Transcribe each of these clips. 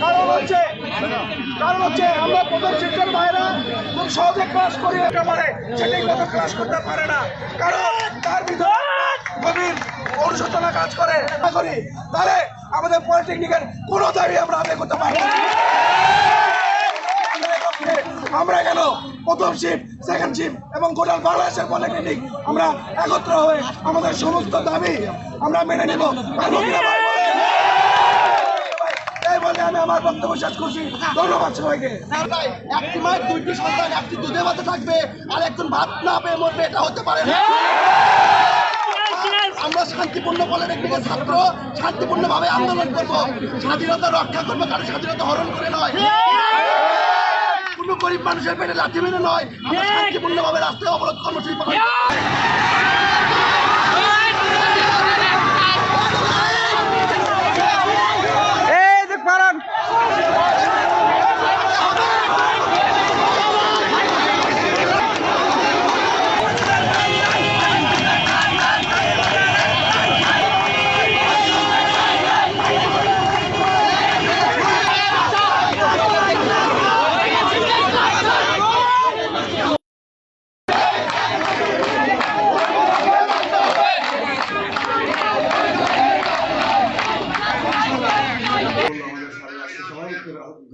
কারণ হচ্ছে কারণ হচ্ছে আমরা প্রথম ক্লাস করি করতে পারে না কারণ তার গভীর কাজ করে না তাহলে আমাদের পলিটেকনিকের কোনো দাবি আমরা আদায় করতে পারব। আমরা কেন প্রথম শিফট সেকেন্ড শিফট এবং গোটা বাংলাদেশের পলিটেকনিক আমরা একত্র হয়ে আমাদের সমস্ত দাবি আমরা মেনে নেব বলে আমি আমার বক্তব্য শেষ করছি। ধন্যবাদ সবাইকে। একটি মায়ের দুইটি সন্তান, একটি দুধে ভাতে থাকবে, আর একজন ভাত না পেয়ে মরবে, এটা হতে পারে না। আমরা শান্তিপূর্ণ পলিটেকনিকের ছাত্র, শান্তিপূর্ণভাবে আন্দোলন করব। স্বাধীনতা রক্ষা করব, কারণ স্বাধীনতা হরণ করে নয়। কোনো গরিব মানুষের পেটে লাঠি মেরে নয়। আমরা শান্তিপূর্ণভাবে রাস্তায় অবরোধ কর্মসূচি পালন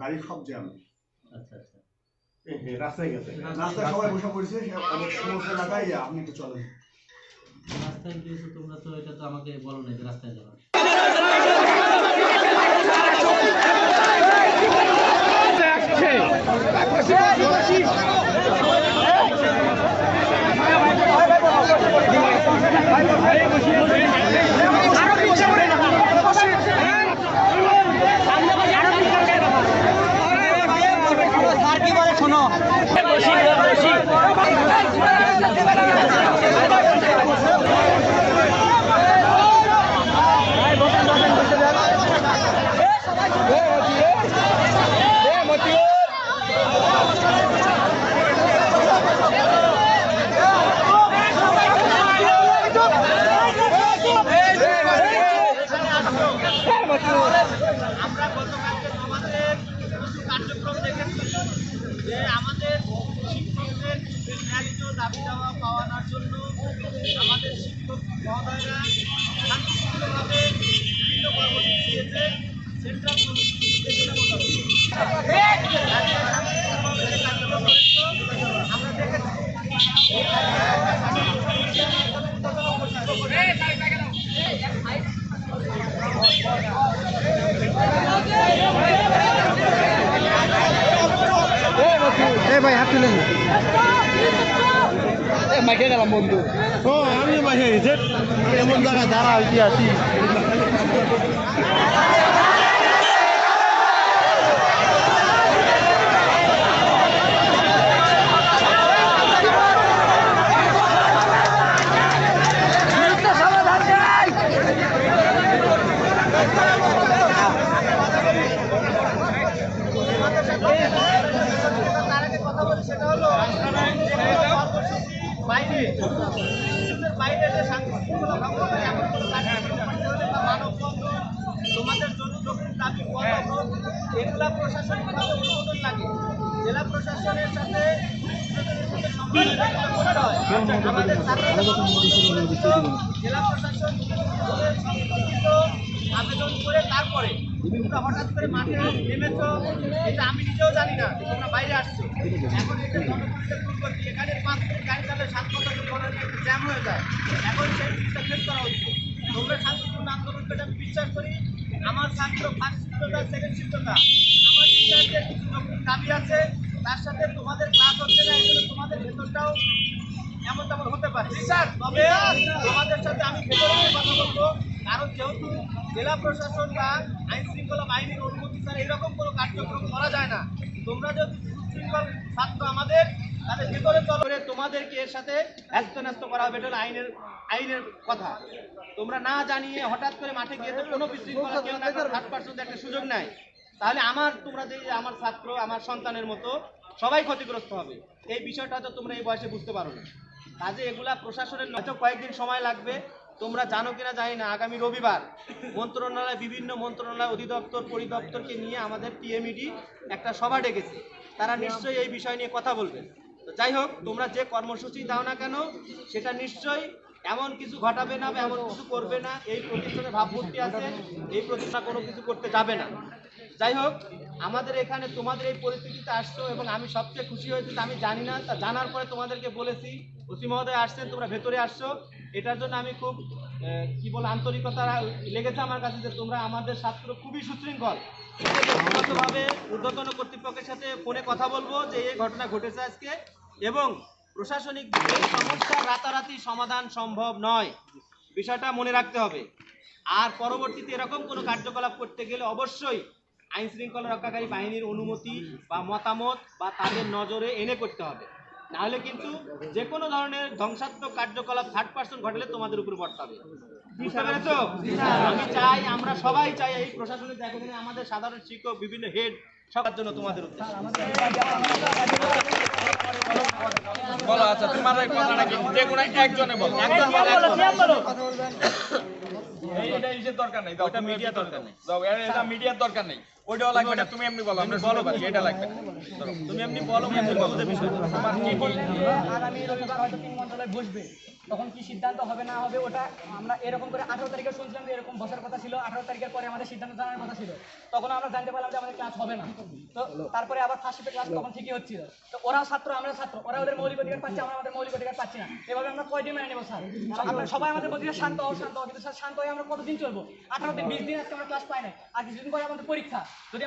গাড়ি সব জ্যাম আচ্ছা আচ্ছা। রাস্তায় গেছে। রাস্তায় সবাই বসে পড়েছে অনেক সমস্ত এলাকায় আপনি একটু চলেন। রাস্তায় গিয়েছো তোমরা তো এটা তো আমাকে বলো না যে রাস্তায় যাওয়ার। আমরা গতকালকে কার্যক্রম যে আমাদের শিক্ষকদের ন্যায্য দাবি দেওয়া পাওয়ানোর জন্য আমাদের শিক্ষক মহোদয়রা শান্তিপূর্ণভাবে বিভিন্ন কর্মসূচি দিয়েছে। Central committee ভাই হাত তুলেন মাইকে গেলাম বন্ধু ও আমি মাঝে গেছে এমন জায়গায় দাঁড়া হইতে আছি বাইরে বাইরে যে শান্তিশৃঙ্খলা ভঙ্গ এমন কোনো মানববন্ধন তোমাদের যখন দাবি পদক্ষেপ এগুলা প্রশাসনিকভাবে অনুমোদন লাগে জেলা প্রশাসনের সাথে আমাদের জেলা প্রশাসন আবেদন করে তারপরে তোমরা হঠাৎ করে মাঠে নেমেছ এটা আমি নিজেও জানি না তোমরা বাইরে আসছো। এখন এটা জনগণের দুর্গতি এখানে পাঁচ মিনিট গাড়ি সাত কথা জ্যাম হয়ে যায়। এখন সেই জিনিসটা ফেস করা হচ্ছে। তোমরা শান্তিপূর্ণ আন্দোলন আমি বিশ্বাস করি আমার ছাত্র ফার্স্ট শিক্ষকতা সেকেন্ড শিক্ষকতা। আমার টিচারদের কিছু নতুন দাবি আছে তার সাথে তোমাদের ক্লাস হচ্ছে না এগুলো তোমাদের ভেতরটাও এমন তেমন হতে পারে। স্যার তবে তোমাদের সাথে আমি ভেতরে গিয়ে কথা বলব কারণ যেহেতু জেলা প্রশাসন বা আইন শৃঙ্খলা বাহিনীর অনুমতি ছাড়া এরকম কোনো কার্যক্রম করা যায় না। তোমরা যদি সুশৃঙ্খল ছাত্র আমাদের, তাহলে ভেতরে চলো। তোমাদেরকে এর সাথে ব্যস্ত ন্যস্ত করা হবে, এটা আইনের আইনের কথা। তোমরা না জানিয়ে হঠাৎ করে মাঠে গিয়ে তো কোনো বিশৃঙ্খলা কেউ না থার্ড পার্সন একটা সুযোগ নাই। তাহলে আমার, তোমরা যে আমার ছাত্র, আমার সন্তানের মতো, সবাই ক্ষতিগ্রস্ত হবে। এই বিষয়টা তো তোমরা এই বয়সে বুঝতে পারো না। কাজে এগুলা প্রশাসনের হয়তো কয়েকদিন সময় লাগবে তোমরা জানো কিনা জানি না, আগামী রবিবার মন্ত্রণালয়, বিভিন্ন মন্ত্রণালয় অধিদপ্তর, পরিদপ্তরকে নিয়ে আমাদের টিএমইডি একটা সভা ডেকেছে। তারা নিশ্চয়ই এই বিষয় নিয়ে কথা বলবে। যাই হোক, তোমরা যে কর্মসূচি দাও না কেন, সেটা নিশ্চয়ই এমন কিছু ঘটাবে না বা এমন কিছু করবে না, এই প্রতিষ্ঠানে ভাবমূর্তি আছে, এই প্রতিষ্ঠা কোনো কিছু করতে যাবে না। যাই হোক, আমাদের এখানে তোমাদের এই পরিস্থিতিতে আসছো এবং আমি সবচেয়ে খুশি হয়েছি আমি জানি না, তা জানার পরে তোমাদেরকে বলেছি। অতি মহোদয় আসছেন, তোমরা ভেতরে আসছো। এটার জন্য আমি খুব কি বলে, আন্তরিকতা লেগেছে আমার কাছে যে তোমরা আমাদের ছাত্র খুবই সুশৃঙ্খল। ব্যক্তিগতভাবে ঊর্ধ্বতন কর্তৃপক্ষের সাথে ফোনে কথা বলব যে এই ঘটনা ঘটেছে আজকে এবং প্রশাসনিক এই সমস্যার রাতারাতি সমাধান সম্ভব নয়, বিষয়টা মনে রাখতে হবে। আর পরবর্তীতে এরকম কোনো কার্যকলাপ করতে গেলে অবশ্যই আইন শৃঙ্খলা রক্ষাকারী বাহিনীর অনুমতি বা মতামত বা তাদের নজরে এনে করতে হবে। নাহলে কিন্তু যে কোনো ধরনের ধ্বংসাত্মক কার্যকলাপ থার্ড পার্সন ঘটলে তোমাদের উপর পড়তে হবে বুঝতে পেরেছ? আমি চাই আমরা সবাই চাই এই প্রশাসনের জায়গা আমাদের সাধারণ শিক্ষক বিভিন্ন হেড সবার জন্য তোমাদের উদ্দেশ্যে। বলো আচ্ছা তোমার এই কথাটা কি? যে কোনো একজনে বলো। একজন বলো, একজন বলো। এই এটা দরকার নেই। দরকার নেই। মিডিয়ার দরকার নেই। ওইটাও লাগবে না। তুমি এমনি বলো আমরা বলো এটা লাগবে না। তুমি এমনি বলো এমনি বলো যে বিষয়টা তোমার কি কি আগামী রবিবার হয়তো তিন মন্ত্রণালয় বসবে। তখন কি সিদ্ধান্ত হবে না হবে ওটা আমরা এরকম করে আঠারো তারিখে শুনছিলাম যে এরকম বসার কথা ছিল আঠারো তারিখের পরে আমাদের সিদ্ধান্ত জানার কথা ছিল। তখন আমরা জানতে পারলাম যে আমাদের ক্লাস হবে না। তো তারপরে আবার ফার্স্ট ক্লাস তখন ঠিকই হচ্ছিল। তো ওরাও ছাত্র আমরা ছাত্র। ওরা ওদের মৌলিক অধিকার পাচ্ছে আমরা আমাদের মৌলিক অধিকার পাচ্ছি না। এভাবে আমরা কয়দিন মেনে নেব স্যার? আমরা সবাই আমাদের বলছি শান্ত হও শান্ত হও কিন্তু স্যার শান্ত হয়ে আমরা কতদিন চলবো? আঠারো দিন বিশ দিন আজকে আমরা ক্লাস পাই না আর কিছুদিন পরে আমাদের পরীক্ষা। যদি